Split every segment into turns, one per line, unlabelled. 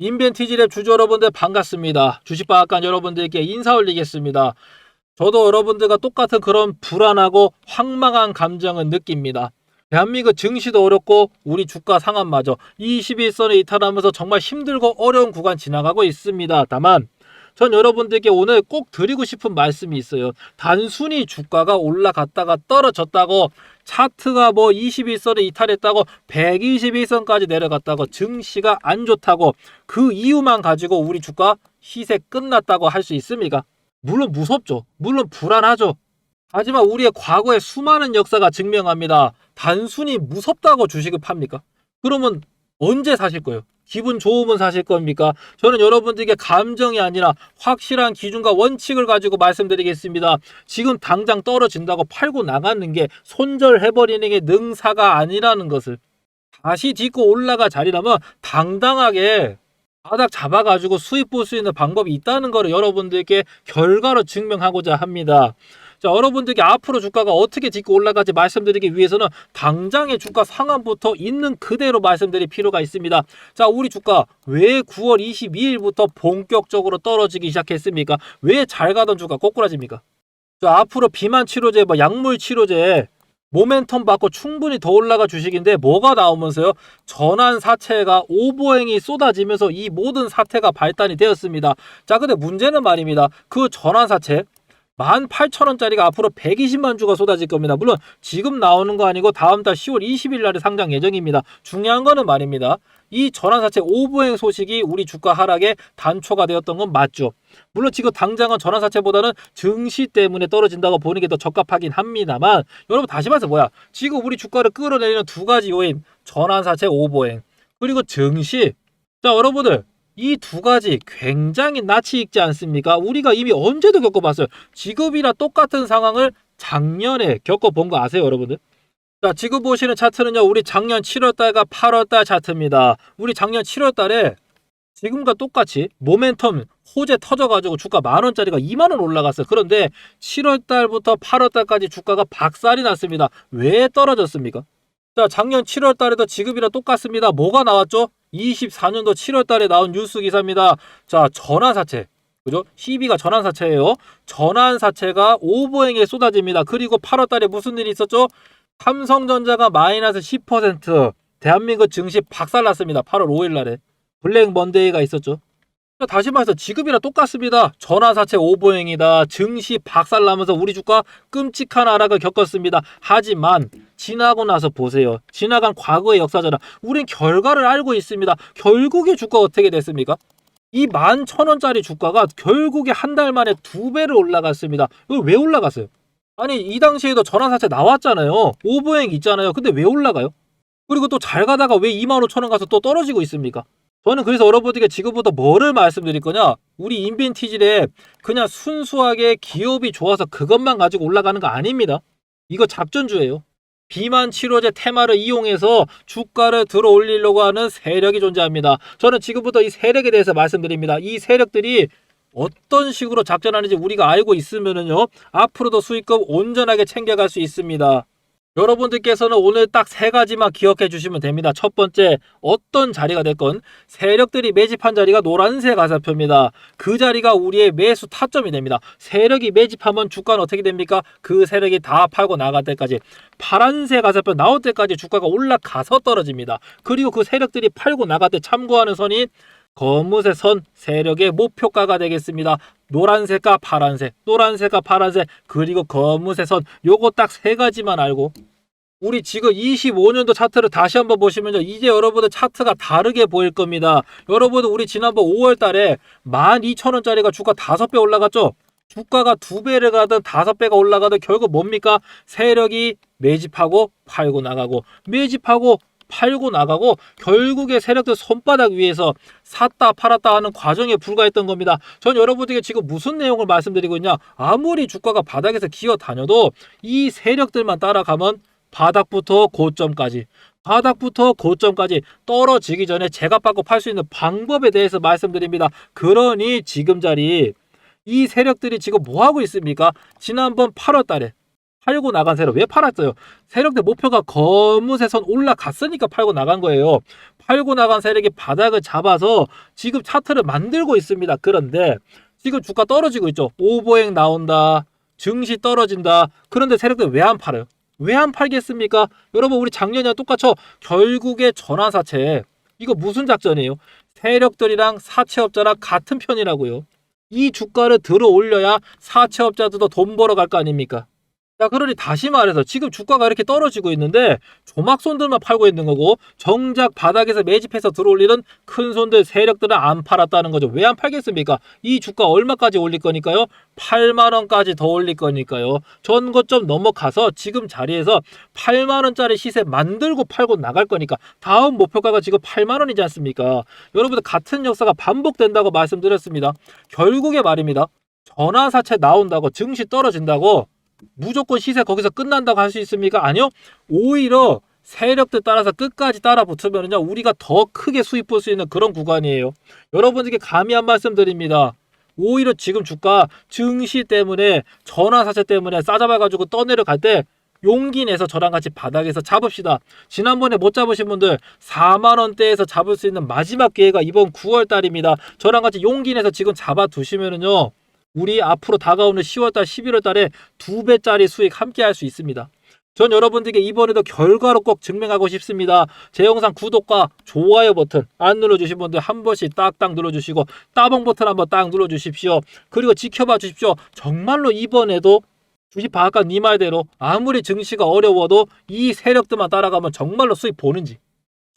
인벤티지랩 주주 여러분들 반갑습니다. 주식방앗간 여러분들께 인사 올리겠습니다. 저도 여러분들과 똑같은 그런 불안하고 황망한 감정을 느낍니다. 대한민국 증시도 어렵고 우리 주가 상한마저 21선에 이탈하면서 정말 힘들고 어려운 구간 지나가고 있습니다. 다만 전 여러분들께 오늘 꼭 드리고 싶은 말씀이 있어요. 단순히 주가가 올라갔다가 떨어졌다고 차트가 뭐 21선에 이탈했다고 121선까지 내려갔다고 증시가 안 좋다고 그 이유만 가지고 우리 주가 시세 끝났다고 할 수 있습니까? 물론 무섭죠. 물론 불안하죠. 하지만 우리의 과거의 수많은 역사가 증명합니다. 단순히 무섭다고 주식을 팝니까? 그러면 언제 사실 거예요? 기분 좋으면 사실 겁니까? 저는 여러분들에게 감정이 아니라 확실한 기준과 원칙을 가지고 말씀드리겠습니다. 지금 당장 떨어진다고 팔고 나가는 게 손절해버리는 게 능사가 아니라는 것을 다시 딛고 올라가 자리라면 당당하게 바닥 잡아가지고 수익 볼수 있는 방법이 있다는 것을 여러분들께 결과로 증명하고자 합니다. 자, 여러분들께 앞으로 주가가 어떻게 딛고 올라갈지 말씀드리기 위해서는 당장의 주가 상한부터 있는 그대로 말씀드릴 필요가 있습니다. 자, 우리 주가 왜 9월 22일부터 본격적으로 떨어지기 시작했습니까? 왜 잘 가던 주가 꼬꾸라집니까? 자, 앞으로 비만 치료제, 뭐 약물 치료제 모멘텀 받고 충분히 더 올라가 주식인데 뭐가 나오면서요? 전환 사채가 오보행이 쏟아지면서 이 모든 사태가 발단이 되었습니다. 자, 근데 문제는 말입니다. 그 전환 사채 18,000원짜리가 앞으로 120만 주가 쏟아질 겁니다. 물론 지금 나오는 거 아니고 다음 달 10월 20일 날에 상장 예정입니다. 중요한 거는 말입니다. 이 전환사채 오보행 소식이 우리 주가 하락의 단초가 되었던 건 맞죠. 물론 지금 당장은 전환사채보다는 증시 때문에 떨어진다고 보는 게 더 적합하긴 합니다만 여러분 다시 말해서 뭐야 지금 우리 주가를 끌어내리는 두 가지 요인 전환사채 오보행 그리고 증시 자 여러분들 이 두 가지 굉장히 낯이 익지 않습니까? 우리가 이미 언제도 겪어봤어요. 지금이나 똑같은 상황을 작년에 겪어본 거 아세요 여러분들? 자, 지금 보시는 차트는요, 우리 작년 7월달과 8월달 차트입니다. 우리 작년 7월달에 지금과 똑같이 모멘텀 호재 터져가지고 주가 만 원짜리가 2만 원 올라갔어요. 그런데 7월달부터 8월달까지 주가가 박살이 났습니다. 왜 떨어졌습니까? 자, 작년 7월달에도 지금이랑 똑같습니다. 뭐가 나왔죠? 24년도 7월 달에 나온 뉴스 기사입니다. 자, 전환사채. 그죠? CB가 전환사채예요. 전환사채가 오보행에 쏟아집니다. 그리고 8월 달에 무슨 일이 있었죠? 삼성전자가 마이너스 10% 대한민국 증시 박살났습니다. 8월 5일 날에 블랙 먼데이가 있었죠. 자, 다시 말해서 지금이랑 똑같습니다. 전화사채 오보행이다. 증시 박살나면서 우리 주가 끔찍한 하락을 겪었습니다. 하지만 지나고 나서 보세요. 지나간 과거의 역사잖아. 우린 결과를 알고 있습니다. 결국에 주가 어떻게 됐습니까? 이 만 천 원짜리 주가가 결국에 한 달 만에 두 배를 올라갔습니다. 왜 올라갔어요? 아니 이 당시에도 전환사채 나왔잖아요. 오보행 있잖아요. 근데 왜 올라가요? 그리고 또 잘 가다가 왜 2만 5천 원 가서 또 떨어지고 있습니까? 저는 그래서 여러분들에게 지금부터 뭐를 말씀드릴 거냐? 우리 인벤티지랩 그냥 순수하게 기업이 좋아서 그것만 가지고 올라가는 거 아닙니다. 이거 작전주예요. 비만 치료제 테마를 이용해서 주가를 들어 올리려고 하는 세력이 존재합니다. 저는 지금부터 이 세력에 대해서 말씀드립니다. 이 세력들이 어떤 식으로 작전하는지 우리가 알고 있으면은요 앞으로도 수익금 온전하게 챙겨갈 수 있습니다. 여러분들께서는 오늘 딱 세 가지만 기억해 주시면 됩니다. 첫 번째, 어떤 자리가 됐건 세력들이 매집한 자리가 노란색 가사표입니다. 그 자리가 우리의 매수 타점이 됩니다. 세력이 매집하면 주가는 어떻게 됩니까? 그 세력이 다 팔고 나갈 때까지 파란색 가사표 나올 때까지 주가가 올라가서 떨어집니다. 그리고 그 세력들이 팔고 나갈 때 참고하는 선이 검은색 선 세력의 목표가가 되겠습니다. 노란색과 파란색, 노란색과 파란색, 그리고 검은색 선 요거 딱 세 가지만 알고 우리 지금 25년도 차트를 다시 한번 보시면요. 이제 여러분들 차트가 다르게 보일 겁니다. 여러분들 우리 지난번 5월 달에 12,000원짜리가 주가 5배 올라갔죠? 주가가 2배를 가든 5배가 올라가든 결국 뭡니까? 세력이 매집하고 팔고 나가고 매집하고 팔고 나가고 결국에 세력들 손바닥 위에서 샀다 팔았다 하는 과정에 불과했던 겁니다. 전 여러분들에게 지금 무슨 내용을 말씀드리고 있냐? 아무리 주가가 바닥에서 기어 다녀도 이 세력들만 따라가면 바닥부터 고점까지 바닥부터 고점까지 떨어지기 전에 제값받고 팔 수 있는 방법에 대해서 말씀드립니다. 그러니 지금 자리 이 세력들이 지금 뭐 하고 있습니까? 지난번 8월 달에 팔고 나간 세력 왜 팔았어요? 세력들 목표가 검은색 선 올라갔으니까 팔고 나간 거예요. 팔고 나간 세력이 바닥을 잡아서 지금 차트를 만들고 있습니다. 그런데 지금 주가 떨어지고 있죠. 오버행 나온다. 증시 떨어진다. 그런데 세력들 왜 안 팔아요? 왜 안 팔겠습니까? 여러분 우리 작년이랑 똑같죠. 결국에 전환사채 이거 무슨 작전이에요? 세력들이랑 사채업자랑 같은 편이라고요. 이 주가를 들어 올려야 사채업자들도 돈 벌어 갈 거 아닙니까? 자, 그러니 다시 말해서 지금 주가가 이렇게 떨어지고 있는데 조막손들만 팔고 있는 거고 정작 바닥에서 매집해서 들어올리는 큰 손들 세력들은 안 팔았다는 거죠. 왜 안 팔겠습니까? 이 주가 얼마까지 올릴 거니까요? 8만 원까지 더 올릴 거니까요. 전고점 넘어가서 지금 자리에서 8만 원짜리 시세 만들고 팔고 나갈 거니까 다음 목표가가 지금 8만 원이지 않습니까? 여러분들 같은 역사가 반복된다고 말씀드렸습니다. 결국에 말입니다. 전환사채 나온다고 증시 떨어진다고 무조건 시세 거기서 끝난다고 할 수 있습니까? 아니요. 오히려 세력들 따라서 끝까지 따라 붙으면요 우리가 더 크게 수익 볼 수 있는 그런 구간이에요. 여러분들께 감히 한 말씀 드립니다. 오히려 지금 주가 증시 때문에 전환사채 때문에 싸잡아가지고 떠내려갈 때 용기 내서 저랑 같이 바닥에서 잡읍시다. 지난번에 못 잡으신 분들 4만 원대에서 잡을 수 있는 마지막 기회가 이번 9월 달입니다. 저랑 같이 용기 내서 지금 잡아 두시면은요. 우리 앞으로 다가오는 10월 달, 11월 달에 두 배짜리 수익 함께 할 수 있습니다. 전 여러분들께 이번에도 결과로 꼭 증명하고 싶습니다. 제 영상 구독과 좋아요 버튼 안 눌러주신 분들 한 번씩 딱딱 눌러주시고 따봉 버튼 한번 딱 눌러주십시오. 그리고 지켜봐 주십시오. 정말로 이번에도 주식 바깥 니 말대로 아무리 증시가 어려워도 이 세력들만 따라가면 정말로 수익 보는지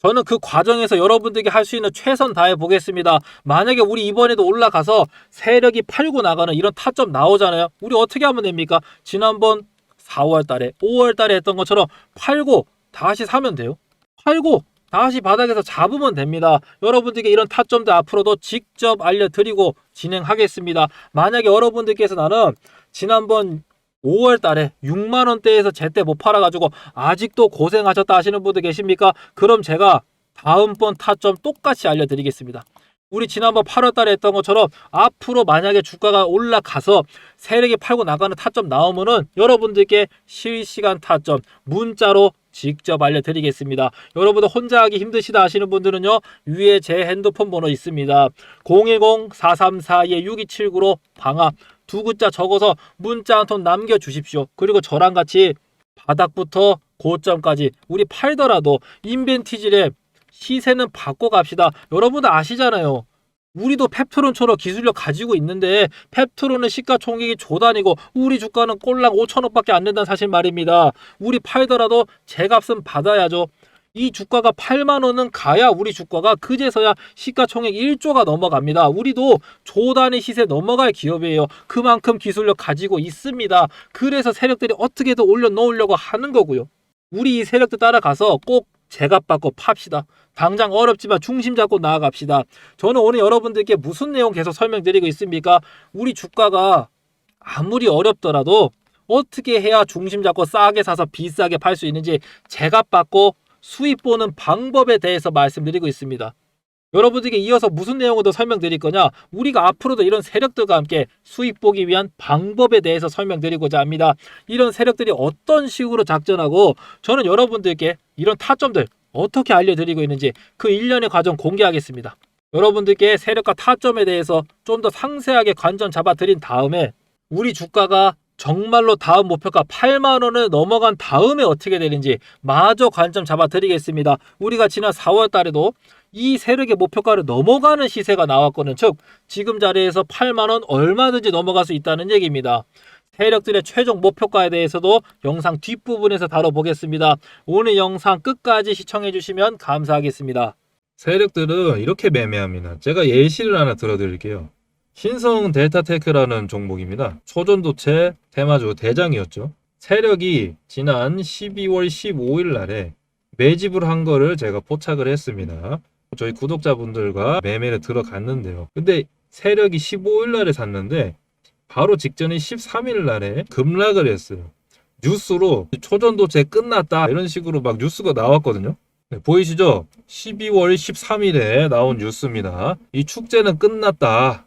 저는 그 과정에서 여러분들에게 할 수 있는 최선 다해 보겠습니다. 만약에 우리 이번에도 올라가서 세력이 팔고 나가는 이런 타점 나오잖아요. 우리 어떻게 하면 됩니까? 지난번 4월 달에, 5월 달에 했던 것처럼 팔고 다시 사면 돼요. 팔고 다시 바닥에서 잡으면 됩니다. 여러분들께 이런 타점도 앞으로도 직접 알려드리고 진행하겠습니다. 만약에 여러분들께서 나는 지난번 5월 달에 6만 원대에서 제때 못 팔아가지고 아직도 고생하셨다 하시는 분들 계십니까? 그럼 제가 다음번 타점 똑같이 알려드리겠습니다. 우리 지난번 8월 달에 했던 것처럼 앞으로 만약에 주가가 올라가서 세력이 팔고 나가는 타점 나오면은 여러분들께 실시간 타점 문자로 직접 알려드리겠습니다. 여러분들 혼자 하기 힘드시다 하시는 분들은요 위에 제 핸드폰 번호 있습니다. 010-434-6279로 방학 두 글자 적어서 문자 한 통 남겨주십시오. 그리고 저랑 같이 바닥부터 고점까지 우리 팔더라도 인벤티지랩 시세는 바꿔 갑시다. 여러분들 아시잖아요. 우리도 펩트론처럼 기술력 가지고 있는데 펩트론은 시가총액이 조단이고 우리 주가는 꼴랑 5천원밖에 안 된다는 사실 말입니다. 우리 팔더라도 제값은 받아야죠. 이 주가가 8만 원은 가야 우리 주가가 그제서야 시가총액 1조가 넘어갑니다. 우리도 조단의 시세 넘어갈 기업이에요. 그만큼 기술력 가지고 있습니다. 그래서 세력들이 어떻게든 올려놓으려고 하는 거고요. 우리 이 세력들 따라가서 꼭 제값 받고 팝시다. 당장 어렵지만 중심 잡고 나아갑시다. 저는 오늘 여러분들께 무슨 내용 계속 설명드리고 있습니까? 우리 주가가 아무리 어렵더라도 어떻게 해야 중심 잡고 싸게 사서 비싸게 팔 수 있는지 제값 받고 수익 보는 방법에 대해서 말씀드리고 있습니다. 여러분들께 이어서 무슨 내용을 더 설명드릴 거냐? 우리가 앞으로도 이런 세력들과 함께 수익 보기 위한 방법에 대해서 설명드리고자 합니다. 이런 세력들이 어떤 식으로 작전하고 저는 여러분들께 이런 타점들 어떻게 알려드리고 있는지 그 일련의 과정 공개하겠습니다. 여러분들께 세력과 타점에 대해서 좀 더 상세하게 관점 잡아 드린 다음에 우리 주가가 정말로 다음 목표가 8만 원을 넘어간 다음에 어떻게 되는지 마저 관점 잡아 드리겠습니다. 우리가 지난 4월 달에도 이 세력의 목표가를 넘어가는 시세가 나왔거든. 즉 지금 자리에서 8만 원 얼마든지 넘어갈 수 있다는 얘기입니다. 세력들의 최종 목표가에 대해서도 영상 뒷부분에서 다뤄보겠습니다. 오늘 영상 끝까지 시청해 주시면 감사하겠습니다.
세력들은 이렇게 매매합니다. 제가 예시를 하나 들어드릴게요. 신성 델타테크라는 종목입니다. 초전도체 테마주 대장이었죠. 세력이 지난 12월 15일 날에 매집을 한 거를 제가 포착을 했습니다. 저희 구독자분들과 매매를 들어갔는데요. 근데 세력이 15일 날에 샀는데 바로 직전인 13일 날에 급락을 했어요. 뉴스로 초전도체 끝났다 이런 식으로 막 뉴스가 나왔거든요. 네, 보이시죠? 12월 13일에 나온 뉴스입니다. 이 축제는 끝났다.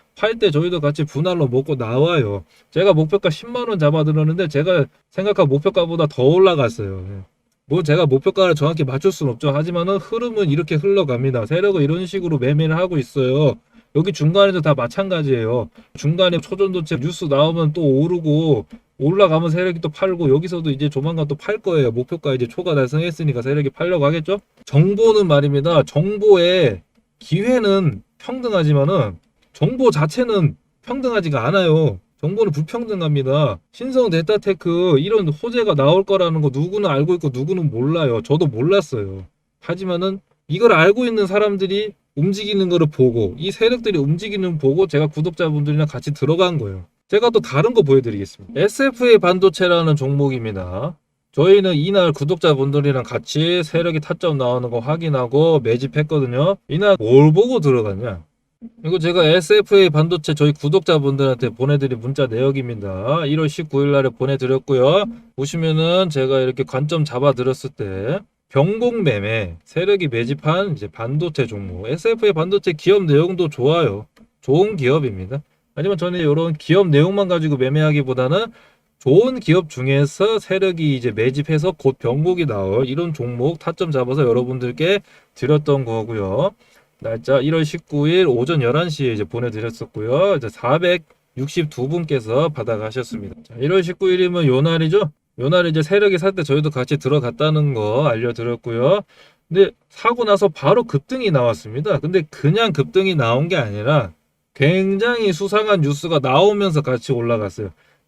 팔 때 저희도 같이 분할로 먹고 나와요. 제가 목표가 10만 원 잡아들었는데 제가 생각한 목표가보다 더 올라갔어요. 예. 뭐 제가 목표가를 정확히 맞출 수는 없죠. 하지만은 흐름은 이렇게 흘러갑니다. 세력은 이런 식으로 매매를 하고 있어요. 여기 중간에도 다 마찬가지예요. 중간에 초전도체 뉴스 나오면 또 오르고 올라가면 세력이 또 팔고 여기서도 이제 조만간 또 팔 거예요. 목표가 이제 초과 달성했으니까 세력이 팔려고 하겠죠. 정보는 말입니다. 정보의 기회는 평등하지만은 정보 자체는 평등하지가 않아요. 정보는 불평등합니다. 신성 데이터테크 이런 호재가 나올 거라는 거 누구는 알고 있고 누구는 몰라요. 저도 몰랐어요. 하지만은 이걸 알고 있는 사람들이 움직이는 거를 보고 이 세력들이 움직이는 보고 제가 구독자분들이랑 같이 들어간 거예요. 제가 또 다른 거 보여드리겠습니다. SFA 반도체라는 종목입니다. 저희는 이날 구독자분들이랑 같이 세력이 타점 나오는 거 확인하고 매집했거든요. 이날 뭘 보고 들어갔냐? 이거 제가 SFA 반도체 저희 구독자분들한테 보내드린 문자 내역입니다. 1월 19일 날에 보내드렸고요. 보시면은 제가 이렇게 관점 잡아드렸을 때 병공 매매 세력이 매집한 이제 반도체 종목 SFA 반도체 기업 내용도 좋아요. 좋은 기업입니다. 하지만 저는 이런 기업 내용만 가지고 매매하기보다는 좋은 기업 중에서 세력이 이제 매집해서 곧 병목이 나올 이런 종목 타점 잡아서 여러분들께 드렸던 거고요. 날짜 1월 19일 오전 11시에 이제 보내드렸었고요. 이제 462분께서 받아가셨습니다. 자, 1월 19일이면 요 날이죠? 요 날에 이제 세력이 살 때 저희도 같이 들어갔다는 거 알려드렸고요. 근데 사고 나서 바로 급등이 나왔습니다. 근데 그냥 급등이 나온 게 아니라 굉장히 수상한 뉴스가 나오면서 같이 올라갔어요.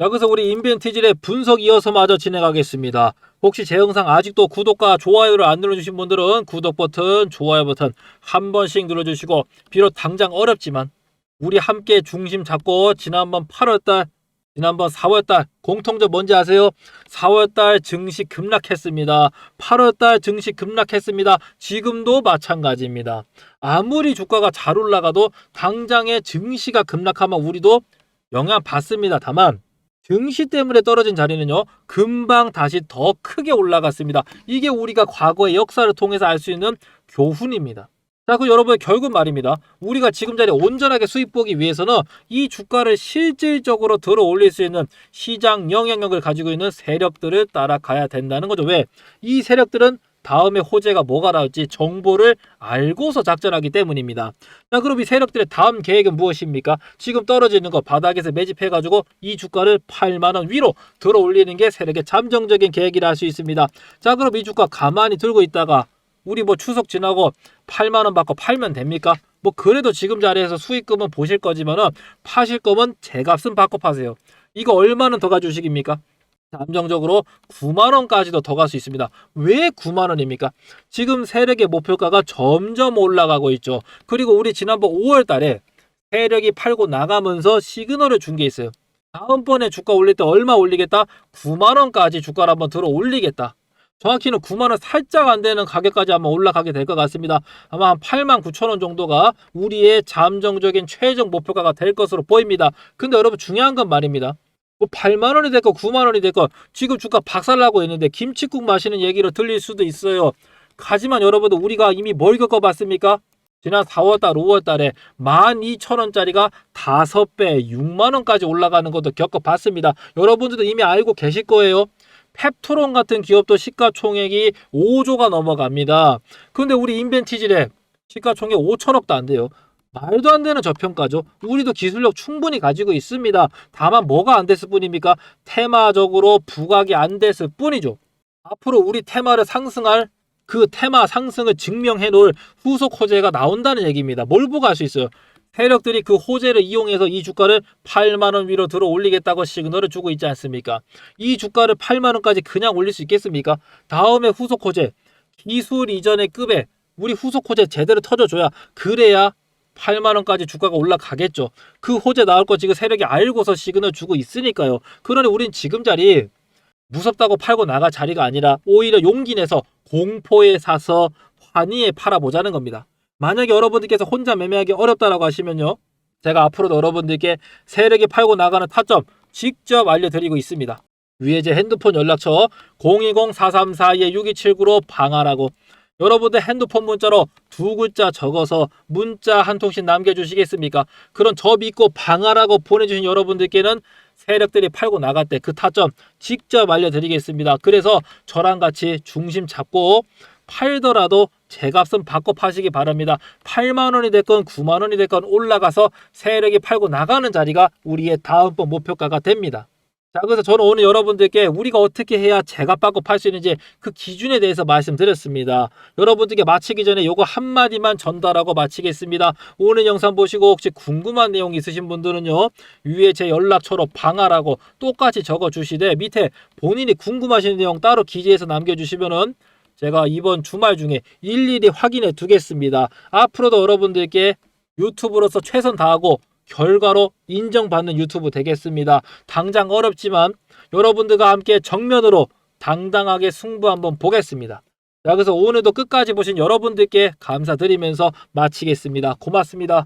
자, 그래서 우리 인벤티질의 분석 이어서 마저 진행하겠습니다. 혹시 제 영상 아직도 구독과 좋아요를 안 눌러주신 분들은 구독 버튼, 좋아요 버튼 한 번씩 눌러주시고 비록 당장 어렵지만 우리 함께 중심 잡고 지난번 8월달, 지난번 4월달 공통점 뭔지 아세요? 4월달 증시 급락했습니다. 8월달 증시 급락했습니다. 지금도 마찬가지입니다. 아무리 주가가 잘 올라가도 당장에 증시가 급락하면 우리도 영향 받습니다. 다만 증시 때문에 떨어진 자리는요, 금방 다시 더 크게 올라갔습니다. 이게 우리가 과거의 역사를 통해서 알 수 있는 교훈입니다. 자, 그 여러분 결국 말입니다. 우리가 지금 자리에 온전하게 수익 보기 위해서는 이 주가를 실질적으로 들어 올릴 수 있는 시장 영향력을 가지고 있는 세력들을 따라가야 된다는 거죠. 왜? 이 세력들은 다음에 호재가 뭐가 나올지 정보를 알고서 작전하기 때문입니다. 자, 그럼 이 세력들의 다음 계획은 무엇입니까? 지금 떨어지는 거 바닥에서 매집해가지고 이 주가를 8만원 위로 들어 올리는 게 세력의 잠정적인 계획이라 할 수 있습니다. 자, 그럼 이 주가 가만히 들고 있다가 우리 뭐 추석 지나고 8만 원 받고 팔면 됩니까? 뭐 그래도 지금 자리에서 수익금은 보실 거지만은 파실 거면 제값은 받고 파세요. 이거 얼마는 더 가주식입니까? 잠정적으로 9만 원까지도 더 갈 수 있습니다. 왜 9만 원입니까? 지금 세력의 목표가가 점점 올라가고 있죠. 그리고 우리 지난번 5월 달에 세력이 팔고 나가면서 시그널을 준 게 있어요. 다음번에 주가 올릴 때 얼마 올리겠다? 9만 원까지 주가를 한번 들어 올리겠다. 정확히는 9만 원 살짝 안 되는 가격까지 한번 올라가게 될 것 같습니다. 아마 한 8만 9천 원 정도가 우리의 잠정적인 최종 목표가가 될 것으로 보입니다. 근데 여러분 중요한 건 말입니다. 뭐 8만 원이 됐건 9만 원이 됐건 지금 주가 박살나고 있는데 김치국 마시는 얘기로 들릴 수도 있어요. 하지만 여러분들 우리가 이미 뭘 겪어봤습니까? 지난 4월달, 5월달에 12,000원짜리가 5배, 6만원까지 올라가는 것도 겪어봤습니다. 여러분들도 이미 알고 계실 거예요. 펩토론 같은 기업도 시가총액이 5조가 넘어갑니다. 근데 우리 인벤티지랩 시가총액 5천억도 안 돼요. 말도 안 되는 저평가죠. 우리도 기술력 충분히 가지고 있습니다. 다만 뭐가 안 됐을 뿐입니까? 테마적으로 부각이 안 됐을 뿐이죠. 앞으로 우리 테마를 상승할 그 테마 상승을 증명해 놓을 후속 호재가 나온다는 얘기입니다. 뭘 보고 알수 있어요? 세력들이 그 호재를 이용해서 이 주가를 8만 원 위로 들어 올리겠다고 시그널을 주고 있지 않습니까? 이 주가를 8만 원까지 그냥 올릴 수 있겠습니까? 다음에 후속 호재 기술 이전의 급에 우리 후속 호재 제대로 터져줘야 그래야 8만 원까지 주가가 올라가겠죠. 그 호재 나올 거 지금 세력이 알고서 시그널 주고 있으니까요. 그러니 우린 지금 자리 무섭다고 팔고 나갈 자리가 아니라 오히려 용기 내서 공포에 사서 환희에 팔아보자는 겁니다. 만약에 여러분들께서 혼자 매매하기 어렵다라고 하시면요. 제가 앞으로도 여러분들께 세력이 팔고 나가는 타점 직접 알려드리고 있습니다. 위에 제 핸드폰 연락처 010-434-6279로 방하라고 여러분들 핸드폰 문자로 두 글자 적어서 문자 한 통씩 남겨주시겠습니까? 그런 저 믿고 방하라고 보내주신 여러분들께는 세력들이 팔고 때그 타점 직접 알려드리겠습니다. 그래서 저랑 같이 중심 잡고 팔더라도 제값은 받고 파시기 바랍니다. 8만 원이 됐건 9만 원이 됐건 올라가서 세력이 팔고 나가는 자리가 우리의 다음번 목표가가 됩니다. 자, 그래서 저는 오늘 여러분들께 우리가 어떻게 해야 제값 받고 팔 수 있는지 그 기준에 대해서 말씀드렸습니다. 여러분들께 마치기 전에 요거 한마디만 전달하고 마치겠습니다. 오늘 영상 보시고 혹시 궁금한 내용 있으신 분들은요, 위에 제 연락처로 방하라고 똑같이 적어 주시되 밑에 본인이 궁금하신 내용 따로 기재해서 남겨주시면은 제가 이번 주말 중에 일일이 확인해 두겠습니다. 앞으로도 여러분들께 유튜브로서 최선 다하고 결과로 인정받는 유튜브 되겠습니다. 당장 어렵지만 여러분들과 함께 정면으로 당당하게 승부 한번 보겠습니다. 자, 그래서 오늘도 끝까지 보신 여러분들께 감사드리면서 마치겠습니다. 고맙습니다.